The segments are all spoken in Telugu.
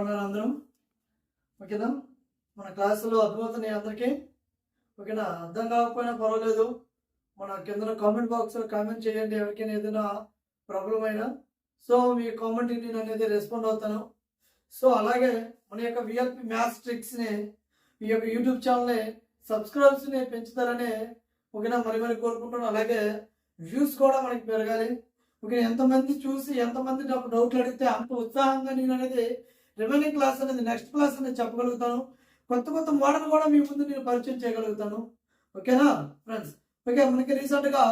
బాగున్నారు అందరూ? ఓకేనా? మన క్లాసులో అర్థమవుతున్నాయి అందరికీ. ఓకేనా? అర్థం కాకపోయినా పర్వాలేదు. మన కింద కామెంట్ బాక్స్లో కామెంట్ చేయండి ఎవరికైనా ఏదైనా ప్రాబ్లం అయినా సో మీ కామెంట్ నేను అనేది రెస్పాండ్ అవుతాను. సో అలాగే మన యొక్క విఎల్పి మ్యాథ్స్ ట్రిక్స్ని ఈ యొక్క యూట్యూబ్ ఛానల్ని సబ్స్క్రైబ్స్ని పెంచుతారని ఓకేనా మరి మరి కోరుకుంటున్నాను. అలాగే వ్యూస్ కూడా మనకి పెరగాలి. ఓకే ఎంతమంది చూసి ఎంతమంది నాకు డౌట్లు అడిగితే అంత ఉత్సాహంగా నేను అనేది రిమైనింగ్ క్లాస్ అనేది నెక్స్ట్ క్లాస్ అనేది చెప్పగలుగుతాను. కొత్త కొత్త మోడల్ కూడా మీ ముందు నేను పరిచయం చేయగలుగుతాను. ఓకేనా ఫ్రెండ్స్? ఓకే మనకి రీసెంట్గా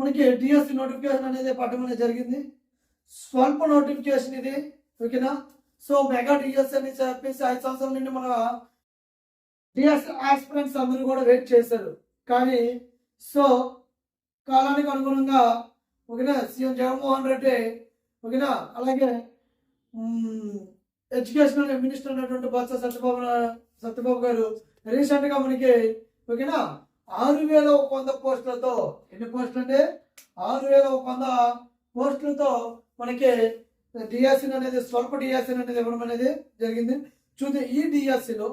మనకి డిఎస్సి నోటిఫికేషన్ అనేది పడడం జరిగింది. స్వల్ప నోటిఫికేషన్ ఇది. ఓకేనా? సో మెగా డిఎస్ అని చెప్పేసి ఐదు సంవత్సరాల నుండి మన డిఎస్ ఆస్పిరెంట్స్ అందరూ కూడా వెయిట్ చేశారు. కానీ సో కాలానికి అనుగుణంగా ఓకేనా? సీఎం జగన్మోహన్ రెడ్డి ఓకేనా? అలాగే ఎడ్యుకేషనల్ మినిస్టర్ అయినటువంటి బొత్స సత్యబాబు సత్యబాబు గారు రీసెంట్గా మనకి ఓకేనా? ఆరు వేల ఒక వంద పోస్టులతో ఎన్ని పోస్టులు అంటే ఆరు వేల ఒక వంద పోస్టులతో మనకి డిఎస్సి అనేది స్వల్ప డిఆర్సీ అనేది ఇవ్వడం అనేది జరిగింది. చూస్తే ఈ డిఎస్సిలో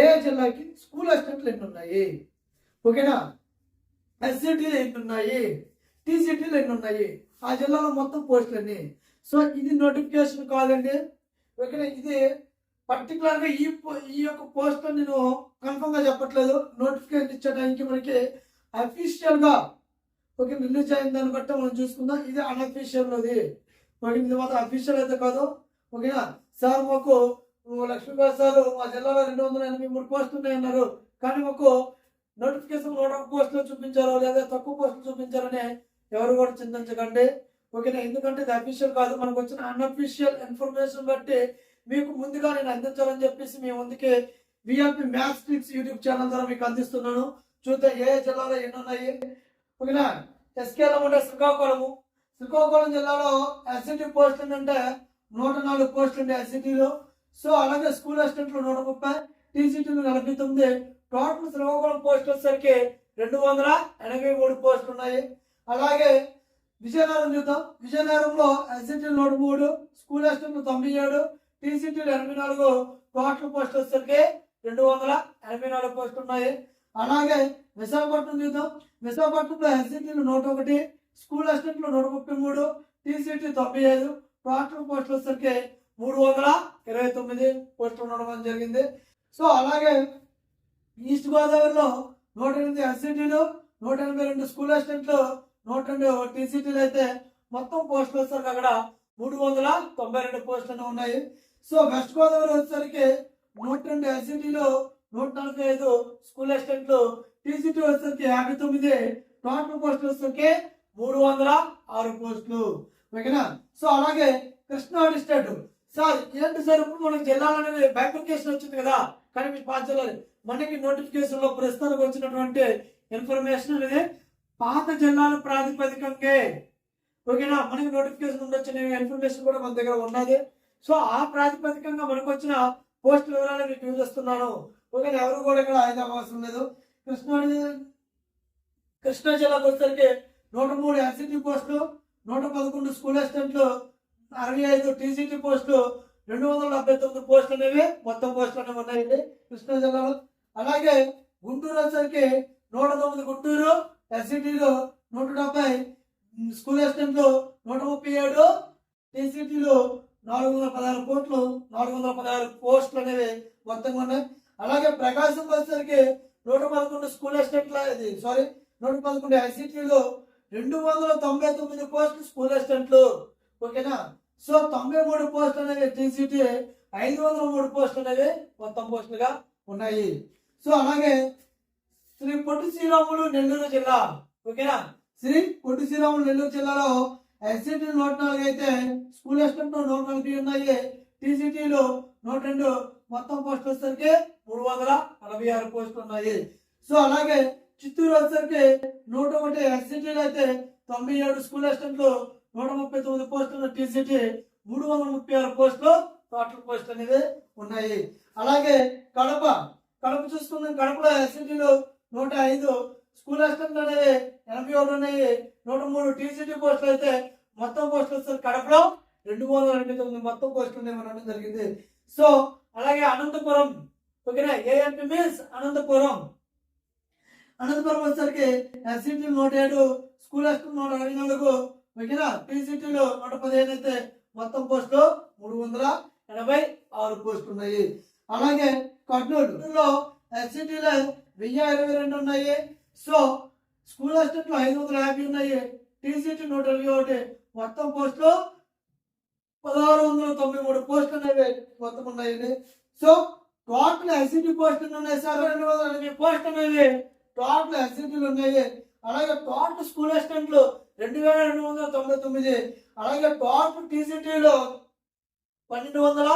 ఏ జిల్లాకి స్కూల్ అసిస్టెంట్లు ఎన్ని ఉన్నాయి? ఓకేనా? ఎస్సిటీలు ఎన్ని ఉన్నాయి? టీసీటీలు ఎన్ని ఉన్నాయి? ఆ జిల్లాలో మొత్తం పోస్టులు అన్ని సో ఇది నోటిఫికేషన్ కాదండి ఇక్కడ ఇది పర్టికులర్గా ఈ పో- ఈ యొక్క పోస్ట్ నేను కన్ఫర్మ్గా చెప్పట్లేదు. నోటిఫికేషన్ ఇచ్చే టైంకి మనకి అఫీషియల్గా ఓకే రిలీజ్ అయిన దాన్ని బట్టి మనం చూసుకుందాం. ఇది అన్అఫీషియల్ది ఓకే ఇది మాత్రం అఫీషియల్ అయితే కాదు. ఓకేనా? సార్ మాకు లక్ష్మీబాద్ సార్ మా జిల్లాలో రెండు వందల ఎనభై మూడు పోస్టులు ఉన్నాయన్నారు. కానీ మాకు నోటిఫికేషన్ నూట ఒక పోస్టులు చూపించారో లేదా తక్కువ పోస్టులు చూపించారని ఎవరు కూడా చింతించకండి. ఓకేనా? ఎందుకంటే ఇది అఫీషియల్ కాదు. మనకు వచ్చిన అన్అఫీషియల్ ఇన్ఫర్మేషన్ బట్టి మీకు ముందుగా నేను అందించాలని చెప్పేసి మీ అందుకే VRP maths tricks YouTube channel ద్వారా మీకు అందిస్తున్నాను. చూద్దాం ఏ జిల్లాలో ఎన్ని ఉన్నాయి. ఓకేనా? ఎస్కేలం ఉంటే శ్రీకాకుళము. శ్రీకాకుళం జిల్లాలో ఎస్సిటీ పోస్టులు అంటే నూట నాలుగు పోస్టులు ఉంటాయి ఎస్ఎన్టీలో సో అలాగే స్కూల్ అసిస్టెంట్లు నూట ముప్పై టీసీటీలు నలభై తొమ్మిది టోటల్ శ్రీకాకుళం పోస్టులు వచ్చేసరికి రెండు వందల ఎనభై మూడు పోస్టులు ఉన్నాయి. అలాగే విజయనగరం చూద్దాం. విజయనగరంలో ఎస్సిటీలు నూట మూడు స్కూల్ అసిస్టెంట్లు తొంభై ఏడు టీసీటీలు ఎనభై నాలుగు టోటల్ పోస్టులు వచ్చేసరికి రెండు వందల ఎనభై నాలుగు పోస్టులు ఉన్నాయి. అలాగే విశాఖపట్నం చూద్దాం. విశాఖపట్నంలో ఎస్ఎన్టీలు నూట ఒకటి స్కూల్ అసిస్టెంట్లు నూట ముప్పై మూడు టీసీటీ తొంభై ఐదు టోటల్ పోస్టులు వచ్చేసరికి మూడు వందల ఇరవై తొమ్మిది పోస్టులు ఉండడం జరిగింది. సో అలాగే ఈస్ట్ గోదావరిలో నూట ఎనిమిది ఎస్ఎన్టీలు నూట ఎనభై రెండు స్కూల్ అసిస్టెంట్లు నూట రెండు టీసీటీలు అయితే మొత్తం పోస్టులు వచ్చేసరికి అక్కడ మూడు వందల తొంభై రెండు పోస్టులు ఉన్నాయి. సో వెస్ట్ గోదావరి వచ్చేసరికి నూట రెండు ఎస్సిటీలు నూట నలభై ఐదు స్కూల్ అసిస్టెంట్లు టీసీటీ వచ్చేసరికి యాభై తొమ్మిది టోటల్ పోస్టులు వచ్చేసరికి మూడు వందల ఆరు పోస్టులు. ఓకేనా? సో అలాగే కృష్ణా డిస్ట్రిక్ట్ సార్ ఏంటి సార్ ఇప్పుడు మనకి జిల్లాలు అనేది బైఫికేషన్ వచ్చింది కదా? కానీ మీ పాత మనకి నోటిఫికేషన్లో ప్రస్తుతానికి వచ్చినటువంటి ఇన్ఫర్మేషన్ అనేది పాత జిల్లాల ప్రాతిపదికంగా ఓకేనా? మనకి నోటిఫికేషన్ ఉండొచ్చిన ఇన్ఫర్మేషన్ కూడా మన దగ్గర ఉన్నది. సో ఆ ప్రాతిపదికంగా మనకు వచ్చిన పోస్ట్ వివరాలు నేను యూజ్ చేస్తున్నాను. ఓకేనా? ఎవరు కూడా ఇక్కడ అయితే అవసరం లేదు. కృష్ణా కృష్ణా జిల్లాకు వచ్చేసరికి నూట మూడు ఎస్సీటీ పోస్టులు నూట పదకొండు స్కూల్ అసిస్టెంట్లు అరవై ఐదు టీసీటీ పోస్టులు రెండు వందల డెబ్బై తొమ్మిది పోస్టులు అనేవి మొత్తం పోస్టులు అనేవి ఉన్నాయండి కృష్ణా జిల్లాలో. అలాగే గుంటూరు వచ్చేసరికి నూట తొమ్మిది గుంటూరు ఎస్సిటీలో నూట డెబ్బై స్కూల్ అసిస్టెంట్లో నూట ముప్పై ఏడు టీసీటీలో నాలుగు వందల పదహారు కోట్లు నాలుగు వందల పదహారు పోస్టులు అనేవి మొత్తంగా ఉన్నాయి. అలాగే ప్రకాశం వచ్చేసరికి నూట పదకొండు స్కూల్ అసిస్టెంట్ల ఇది సారీ నూట పదకొండు ఐసీటీలు రెండు వందల తొంభై తొమ్మిది పోస్టులు స్కూల్ అసిస్టెంట్లు. ఓకేనా? సో తొంభై మూడు పోస్టులు అనేవి టీసీటీ ఐదు వందల మూడు పోస్టులు అనేవి మొత్తం పోస్టులుగా ఉన్నాయి. సో అలాగే శ్రీ పొట్టి శ్రీరాములు నెల్లూరు జిల్లా. ఓకేనా? శ్రీ పొట్టి శ్రీరాములు నెల్లూరు జిల్లాలో ఎస్సీటీ నూట నాలుగు అయితే స్కూల్ అసిస్టెంట్ నూట నలభై ఉన్నాయి. టీసీటీలు నూట రెండు మొత్తం పోస్టులు వచ్చేసరికి మూడు వందల నలభై ఆరు పోస్టులు ఉన్నాయి. సో అలాగే చిత్తూరు వచ్చేసరికి నూట ఒకటి ఎస్సీటీలు అయితే తొంభై ఏడు స్కూల్ అసిస్టెంట్లు నూట ముప్పై తొమ్మిది పోస్టులు టీసీటీ మూడు వందల ముప్పై ఆరు పోస్టులు టోటల్ పోస్ట్ అనేది ఉన్నాయి. అలాగే కడప కడప చూసుకుందాం. కడపలో ఎస్సిటీలు నూట ఐదు స్కూల్ అసిస్టెంట్ అనేది ఎనభై ఒకటి ఉన్నాయి. నూట మూడు టీసీటీ పోస్టులు అయితే మొత్తం పోస్టులు వస్తారు కడపలో రెండు వందల రెండు తొమ్మిది మొత్తం పోస్టులు ఇవ్వడం జరిగింది. సో అలాగే అనంతపురం ఓకేనా? Amp means Anantapuram. అనంతపురం వచ్చేసరికి ఎస్సీటీ నూట ఏడు స్కూల్ అసిస్టెంట్ నూట అరవై నాలుగు ఓకేనా? టీసీటీలో నూట పదిహేను అయితే మొత్తం పోస్టులు మూడు వందల ఎనభై ఆరు పోస్టులు ఉన్నాయి. అలాగే కర్నూలులో ఎస్సిటీలో వెయ్యి ఇరవై రెండు ఉన్నాయి. సో స్కూల్ అసిస్టెంట్లు ఐదు వందల యాభై ఉన్నాయి. టీసీటీ నూట ఇరవై ఒకటి. మొత్తం పోస్టులు పదహారు వందల తొంభై మూడు పోస్టులు అనేవి మొత్తం ఉన్నాయండి. సో టోటల్ ఎస్సిటీ పోస్టులు ఉన్నాయి సార్. రెండు వందల ఎనభై పోస్టులు అనేవి టోటల్ ఎస్సిటీలు ఉన్నాయి. అలాగే టోటల్ స్కూల్ అసిస్టెంట్లు రెండు వేల రెండు వందల తొంభై తొమ్మిది. అలాగే టోటల్ టీసీటీలో పన్నెండు వందల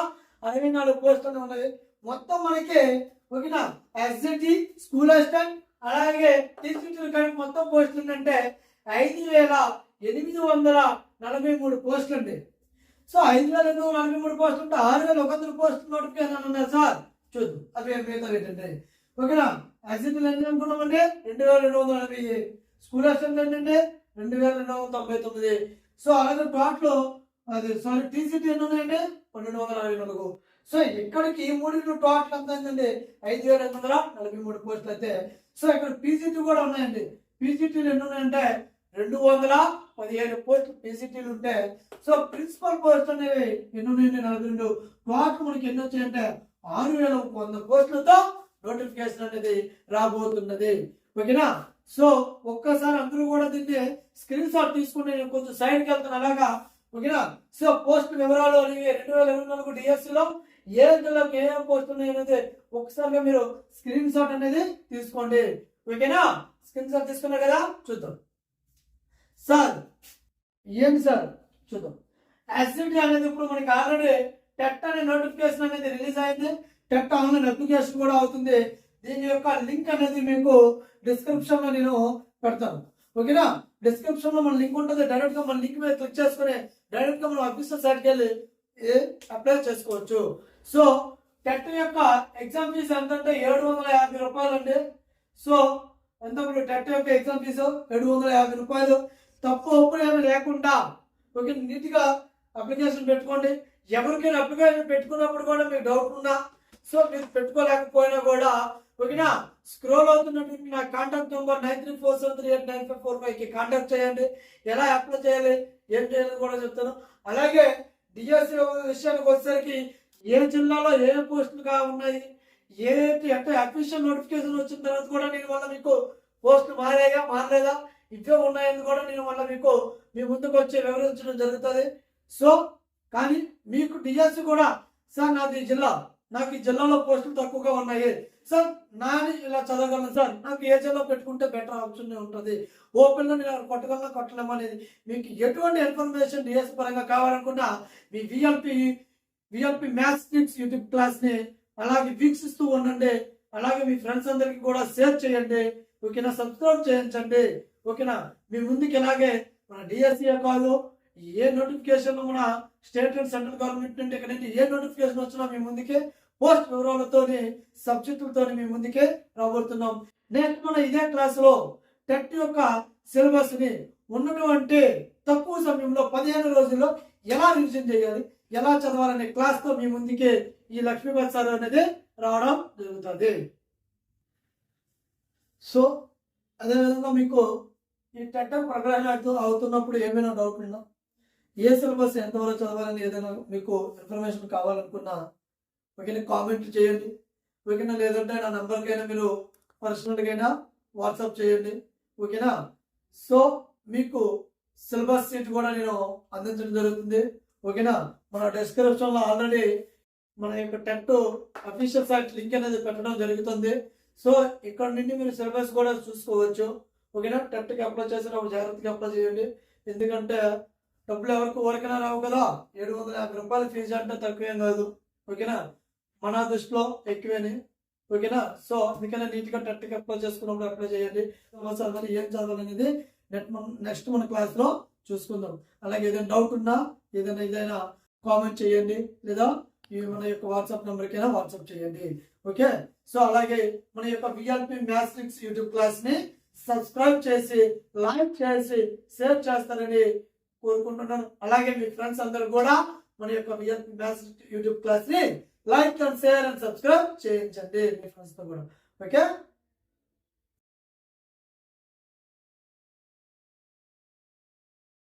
అరవై నాలుగు పోస్టులు ఉన్నాయి. మొత్తం మనకి ఓకేనా ఎస్జిటి స్కూల్ అసిస్టెంట్ అలాగే టీసీటీలు కలిపి మొత్తం పోస్టులు ఏంటంటే ఐదు వేల ఎనిమిది వందల నలభై మూడు పోస్టులు అండి. సో ఐదు వేల ఎనిమిది వందల నలభై మూడు పోస్టులు ఉంటే ఆరు వేల ఒక వందల పోస్టులు నోటిఫికేషన్ ఉన్నాయి సార్. చూద్దాం. అవి మిగతా ఏంటంటే ఓకేనా ఎస్జిటీలు ఎన్ని అనుకున్నామంటే రెండు వేల రెండు వందల నలభై స్కూల్ అసిస్టెంట్ ఏంటంటే రెండు వేల రెండు వందల తొంభై తొమ్మిది. సో అలాగే టోటల్ అది సారీ టీసీటీ ఎన్ని ఉన్నాయండి? పన్నెండు వందల అరవై నాలుగు. సో ఇక్కడికి ఈ మూడింటి టోటల్ ఎంత అయిందండి ఐదు వేల ఎనిమిది వందల నలభై మూడు పోస్టులు అయితే. సో ఇక్కడ పీసీటీ కూడా ఉన్నాయండి. పీసీటీలు ఎన్ని ఉన్నాయంటే రెండు వందల పదిహేడు పోస్టులు పీసీటీలు ఉంటే. సో ప్రిన్సిపల్ పోస్ట్ అనేవి ఎన్ని ఉన్నాయండి నలభై రెండు. టోటల్ మనకి ఎన్ని వచ్చాయంటే ఆరు వేల వంద పోస్టులతో నోటిఫికేషన్ అనేది రాబోతున్నది. ఓకేనా? సో ఒక్కసారి అందరూ కూడా దీన్ని స్క్రీన్ షాట్ తీసుకుని నేను కొంచెం సైడ్కి వెళ్తాను అలాగా. ఓకేనా? సో పోస్ట్ వివరాలు అనేవి రెండు వేల ఇరవై నాలుగు డిఎస్సిలో ఏ రంగంలోకి ఏ ఏ అనేది ఒకసారిగా మీరు స్క్రీన్ షాట్ అనేది తీసుకోండి. ఓకేనా? స్క్రీన్ షాట్ తీసుకున్నారు కదా? చూద్దాం. సార్ ఏంటి సార్ చూద్దాం. యాసిడిటీ అనేది ఇప్పుడు మనకి ఆల్రెడీ టెట్ అనే నోటిఫికేషన్ అనేది రిలీజ్ అయింది. టెట్ ఆన్లైన్ అప్లికేషన్ కూడా అవుతుంది. దీని యొక్క లింక్ అనేది మీకు డిస్క్రిప్షన్లో నేను పెడతాను. ఓకేనా? డిస్క్రిప్షన్లో మన లింక్ ఉంటుంది. డైరెక్ట్గా మన లింక్ మీద క్లిక్ చేసుకుని డైరెక్ట్గా మనం అఫీషియల్ సైట్కి వెళ్ళి అప్లై చేసుకోవచ్చు. సో టెట్ యొక్క ఎగ్జామ్ ఫీజు ఎంత అంటే ఏడు వందల యాభై రూపాయలు అండి సో ఎంత ఇప్పుడు టెట్ యొక్క ఎగ్జామ్ ఫీజు? ఏడు వందల యాభై రూపాయలు. తప్పు ఒప్పుడు ఏమి లేకుండా ఓకే నీట్గా అప్లికేషన్ పెట్టుకోండి. ఎవరికైనా అప్లికేషన్ పెట్టుకున్నప్పుడు కూడా మీకు డౌట్ ఉన్నా సో మీరు పెట్టుకోలేకపోయినా కూడా ఓకేనా స్క్రోల్ అవుతున్నటువంటి నా contact number nine three four seven three eight nine five four ఫైవ్కి కాంటాక్ట్ చేయండి. ఎలా అప్లై చేయాలి ఏం చేయాలని కూడా చెప్తాను. అలాగే డిఎస్సి విషయానికి వచ్చేసరికి ఏ జిల్లాలో ఏ పోస్టులుగా ఉన్నాయి? ఏంటి? అంటే అఫీషియల్ నోటిఫికేషన్ వచ్చిన తర్వాత కూడా నేను మళ్ళీ మీకు పోస్ట్ మారాయా? మారలేదా? ఇవే ఉన్నాయని కూడా నేను మళ్ళీ మీకు మీ ముందుకు వచ్చి వివరించడం జరుగుతుంది. సో కానీ మీకు డిఎస్సి కూడా సార్ నాది ఈ జిల్లా. నాకు ఈ జిల్లాలో పోస్టులు తక్కువగా ఉన్నాయి. సార్ నాని ఇలా చదవగలను. సార్ నాకు ఏ జిల్లా పెట్టుకుంటే బెటర్ ఆప్షన్ ఉంటుంది? ఓపెన్లో నేను కొట్టగలనా? కొట్టలేమా అనేది. మీకు ఎటువంటి ఇన్ఫర్మేషన్ డిఎస్సి పరంగా కావాలనుకున్నా మీ VLP VLP maths tricks YouTube క్లాస్ని అలాగే వీక్షిస్తూ ఉండండి. అలాగే మీ ఫ్రెండ్స్ అందరికీ కూడా షేర్ చేయండి. ఓకేనా? సబ్స్క్రైబ్ చేయించండి. ఓకేనా? మీ ముందుకు ఇలాగే మన డిఎస్సీ కాదు ఏ నోటిఫికేషన్ కూడా స్టేట్ అండ్ సెంట్రల్ గవర్నమెంట్ నుండి ఇక్కడ నుండి ఏ నోటిఫికేషన్ వచ్చినా మీ ముందుకే పోస్ట్ వివరాలతోని సబ్జెక్టులతోని మీ ముందుకే రాబోతున్నాం. నెక్స్ట్ మన ఇదే క్లాసులో టెట్ యొక్క సిలబస్ని ఉన్నటువంటి తక్కువ సమయంలో పదిహేను రోజుల్లో ఎలా రివిజన్ చేయాలి? ఎలా చదవాలనే క్లాస్తో మీ ముందుకే ఈ లక్ష్మీపతి సార్ అనేది రావడం జరుగుతుంది. సో అదేవిధంగా మీకు ఈ టెట్ ప్రోగ్రామ్ అవుతున్నప్పుడు ఏమైనా డౌట్ ఉన్నా ఏ సిలబస్ ఎంతవరకు చదవాలని ఏదైనా మీకు ఇన్ఫర్మేషన్ కావాలనుకున్నా ఓకేనా కామెంట్ చేయండి. ఓకేనా లేదంటే నా నెంబర్కైనా మీరు పర్సనల్గా వాట్సాప్ చేయండి. ఓకేనా సో మీకు సిలబస్ సీట్ కూడా నేను అందించడం జరుగుతుంది. ఓకేనా? మన డిస్క్రిప్షన్లో ఆల్రెడీ మన యొక్క టెట్ అఫీషియల్ సైట్ లింక్ అనేది పెట్టడం జరుగుతుంది. సో ఇక్కడ నుండి మీరు సిలబస్ కూడా చూసుకోవచ్చు. ఓకేనా? టెట్కి అప్లై చేసినప్పుడు జాగ్రత్తగా అప్లై చేయండి. ఎందుకంటే డబ్బులు ఎవరికి ఊరికైనా రావు కదా. ఏడు వందల యాభై రూపాయల ఫీజు అంటే తక్కువేం కాదు. ఓకేనా? మన దృష్టిలో ఎక్కువేని. ఓకేనా? సో అందుకనే నీట్గా టెట్కి అప్లై చేసుకున్నప్పుడు అప్లై చేయండి. ఏం చదవాలనేది నెట్ నెక్స్ట్ మన క్లాస్లో చూసుకుందాం. అలాగే ఏదైనా డౌట్ ఉన్నా ఏదైనా ఏదైనా కామెంట్ చేయండి లేదా మన యొక్క వాట్సాప్ నెంబర్కైనా వాట్సాప్ చేయండి. ఓకే సో అలాగే మన యొక్క విఆర్పి మ్యాథ్స్ యూట్యూబ్ క్లాస్ని సబ్స్క్రైబ్ చేసి లైక్ చేసి షేర్ చేస్తారని కోరుకుంటున్నాను. అలాగే మీ ఫ్రెండ్స్ అందరూ కూడా మన యొక్క maths YouTube క్లాస్ని like and share and subscribe చేయించండి మీ ఫ్రెండ్స్తో కూడా. ఓకే